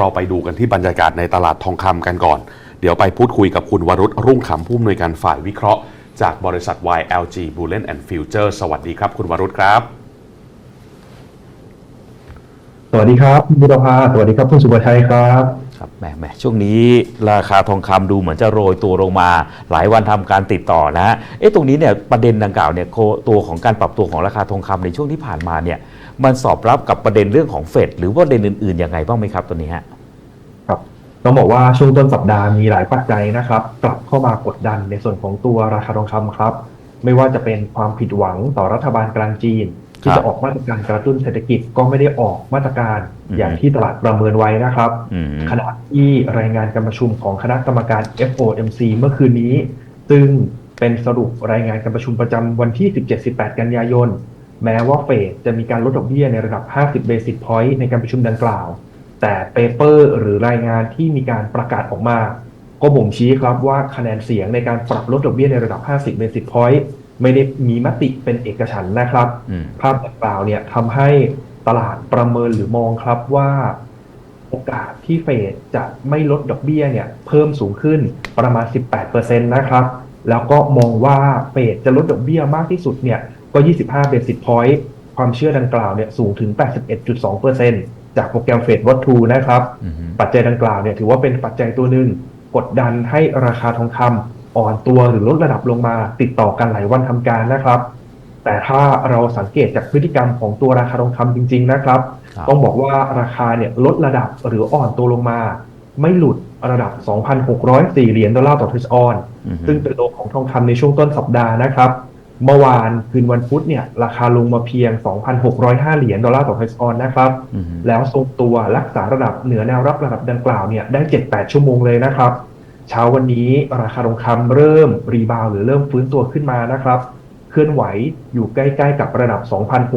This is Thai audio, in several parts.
เราไปดูกันที่บรรยากาศในตลาดทองคำกันก่อน เดี๋ยวไปพูดคุยกับคุณวรุษรุ่งขำผู้อำนวยการฝ่ายวิเคราะห์ จากบริษัท YLG Bullion and Future สวัสดีครับ คุณวรุษครับ สวัสดีครับคุณบุรพาสวัสดีครับคุณสุภชัยครับ ครับแหมแหมช่วงนี้ราคาทองคำดูเหมือนจะโรยตัวลงมา หลายวันทำการติดต่อนะฮะเอ๊ะตรงนี้เนี่ยประเด็นดังกล่าวเนี่ยตัวของการปรับตัวของราคาทองคำในช่วงที่ผ่านมาเนี่ยมันสอบรับกับประเด็นเรื่องของเฟดหรือว่าประเด็นอื่นๆยังไงบ้างไหมครับตัวนี้ฮะครับต้องบอกว่าช่วงต้นสัปดาห์มีหลายปัจจัยนะครับกลับเข้ามากดดันในส่วนของตัวราคาทองคำครับ ไม่ว่าจะเป็นความผิดหวังต่อรัฐบาลกลางจีน ที่ครับจะออกมาตรการกระตุ้นเศรษฐกิจก็ไม่ได้ออกมาตรการอืมอย่างที่ตลาดประเมินไว้นะครับอืมขณะที่รายงานการประชุมของคณะกรรมการ FOMC เมื่อคืนนี้ ซึ่งเป็นสรุปรายงานการประชุมประจำวันที่ 17-18 กันยายน แม้ว่าเฟดจะมีการลดดอกเบี้ยในระดับ 50 basis point ในการประชุมดังกล่าว แต่เปเปอร์หรือรายงานที่มีการประกาศออกมา ก็บ่งชี้ครับว่าคะแนนเสียงในการปรับลดดอกเบี้ยในระดับ 50 basis point ไม่ได้มีมติเป็นเอกฉันท์นะครับอืมภาพดังกล่าวเนี่ยทำให้ตลาดประเมินหรือมองครับว่า โอกาสที่เฟดจะไม่ลดดอกเบี้ยเนี่ยเพิ่มสูงขึ้นประมาณ 18%นะครับ แล้วก็มองว่าเฟดจะลดดอกเบี้ยมากที่สุดเนี่ยก็ 25 basis point ความเชื่อดังกล่าวเนี่ยสูงถึง 81.2%จากโปรแกรมเฟดวัตทูนะครับอืมปัจจัยดังกล่าวเนี่ยถือว่าเป็นปัจจัยตัวหนึ่งกดดันให้ราคาทองคำ อ่อนตัวหรือลดระดับลงมาติดต่อกันหลายวันทำการนะครับ แต่ถ้าเราสังเกตจากพฤติกรรมของตัวราคาทองคำจริง ๆนะครับครับ ต้องบอกว่าราคาเนี่ยลดระดับหรืออ่อนตัวลงมา ไม่หลุดระดับ 2,604 เหรียญดอลลาร์ต่อทรัชออนอืมซึ่งเป็นโลของทองคำในช่วงต้นสัปดาห์นะครับ เมื่อวานคืนวันพุธเนี่ยราคาลงมาเพียง 2,605 เหรียญดอลลาร์ต่อทรัชออนนะครับอืมแล้วทรงตัวรักษาระดับเหนือแนวรับระดับดังกล่าวเนี่ยได้ 7-8 ชั่วโมงเลยนะครับ เช้าวันนี้ราคาทองคำเริ่มรีบาวด์หรือเริ่มฟื้นตัวขึ้นมานะครับ เคลื่อนไหวอยู่ใกล้ๆกับระดับ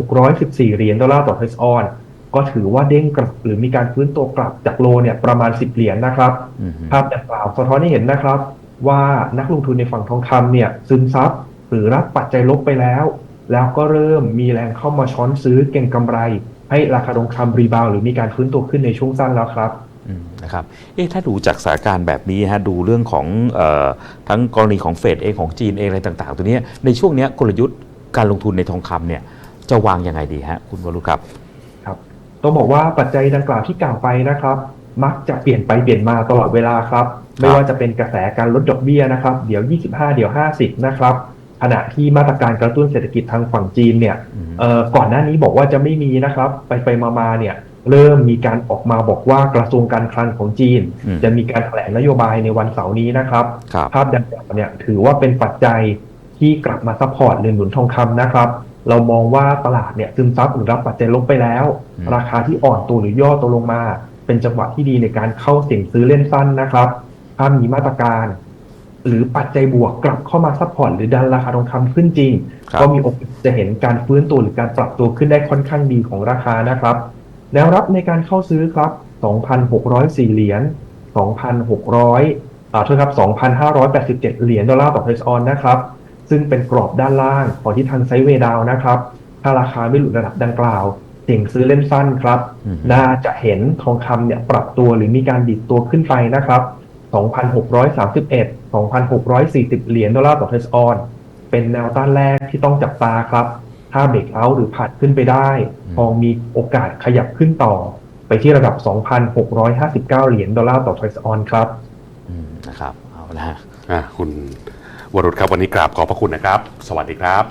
2,614 เหรียญดอลลาร์ต่อเทสออนก็ถือว่าเด้งกลับหรือมีการฟื้นตัวกลับจากโลเนี่ยประมาณ 10 เหรียญนะครับอืมภาพดังกล่าวสะท้อนให้เห็นนะครับ ว่านักลงทุนในฝั่งทองคำเนี่ยซึมซับหรือรับปัจจัยลบไปแล้ว แล้วก็เริ่มมีแรงเข้ามาช้อนซื้อเก่งกำไร ให้ราคาทองคำรีบาวด์หรือมีการฟื้นตัวขึ้นในช่วงสั้นแล้วครับอืม นะครับ เอ๊ะถ้าดูจากสถานการณ์แบบนี้ฮะดูเรื่องของเออทั้งกรณีของเฟดเองของจีนเองอะไรต่าง ๆ ตัวเนี้ยในช่วงเนี้ยกลยุทธ์การลงทุนในทองคำเนี่ยจะวางยังไงดีฮะคุณวรุษครับครับต้องบอกว่าปัจจัยดังกล่าวที่กล่าวไปนะครับ มักจะเปลี่ยนไปเปลี่ยนมาตลอดเวลาครับ ไม่ว่าจะเป็นกระแสการลดดอกเบี้ยนะครับ เดี๋ยว 25 เดี๋ยว 50 นะครับขณะที่มาตรการกระตุ้นเศรษฐกิจทางฝั่งจีนเนี่ยอืมเอ่อก่อนหน้านี้บอกว่าจะไม่มีนะครับ ไปไปมามาเนี่ย เริ่มมีการออกมาบอกว่ากระทรวงการคลังของจีนอืมจะมีการแถลงนโยบายในวันเสาร์นี้นะครับครับภาพดังกล่าวเนี่ยถือว่าเป็นปัจจัยที่กลับมาซัพพอร์ตเรือนหนุนทองคำนะครับ เรามองว่าตลาดเนี่ยซึมซับหรือรับปัจจัยลบไปแล้วอืมราคาที่อ่อนตัวหรือย่อตัวลงมา เป็นจังหวะที่ดีในการเข้าเสี่ยงซื้อเล่นสั้นนะครับถ้ามีมาตรการ หรือปัจจัยบวกกลับเข้ามาซัพพอร์ตหรือดันราคาทองคำขึ้นจริงครับก็มีโอกาสจะเห็นการฟื้นตัวหรือการปรับตัวขึ้นได้ค่อนข้างดีของราคานะครับ แนวรับในการเข้าซื้อครับ 2,604 เหรียญ 2,600อ่าโทษครับ 2,587 เหรียญดอลลาร์ต่อเทสออนนะครับ ซึ่งเป็นกรอบด้านล่างของที่ทางไซด์เวย์ดาวน์นะครับ ถ้าราคาไม่หลุดระดับดังกล่าว เสี่ยงซื้อเล่นสั้นครับอืมน่าจะเห็นทองคำเนี่ยปรับตัวหรือมีการดิดตัวขึ้นไปนะครับ 2,631 2,640 เหรียญดอลลาร์ต่อเทสออน เป็นแนวต้านแรกที่ต้องจับตาครับ ถ้าเบรกเอาท์หรือผัดขึ้นไปได้อืมทองมีโอกาสขยับขึ้นต่อ ไปที่ระดับ 2,659 เหรียญดอลลาร์ต่อเทรสออนครับอืมนะครับ เอาละฮะอะคุณวรุษครับวันนี้กราบขอบพระคุณนะครับ สวัสดีครับ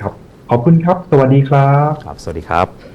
ครับ ขอบคุณครับ สวัสดีครับ ครับ สวัสดีครับ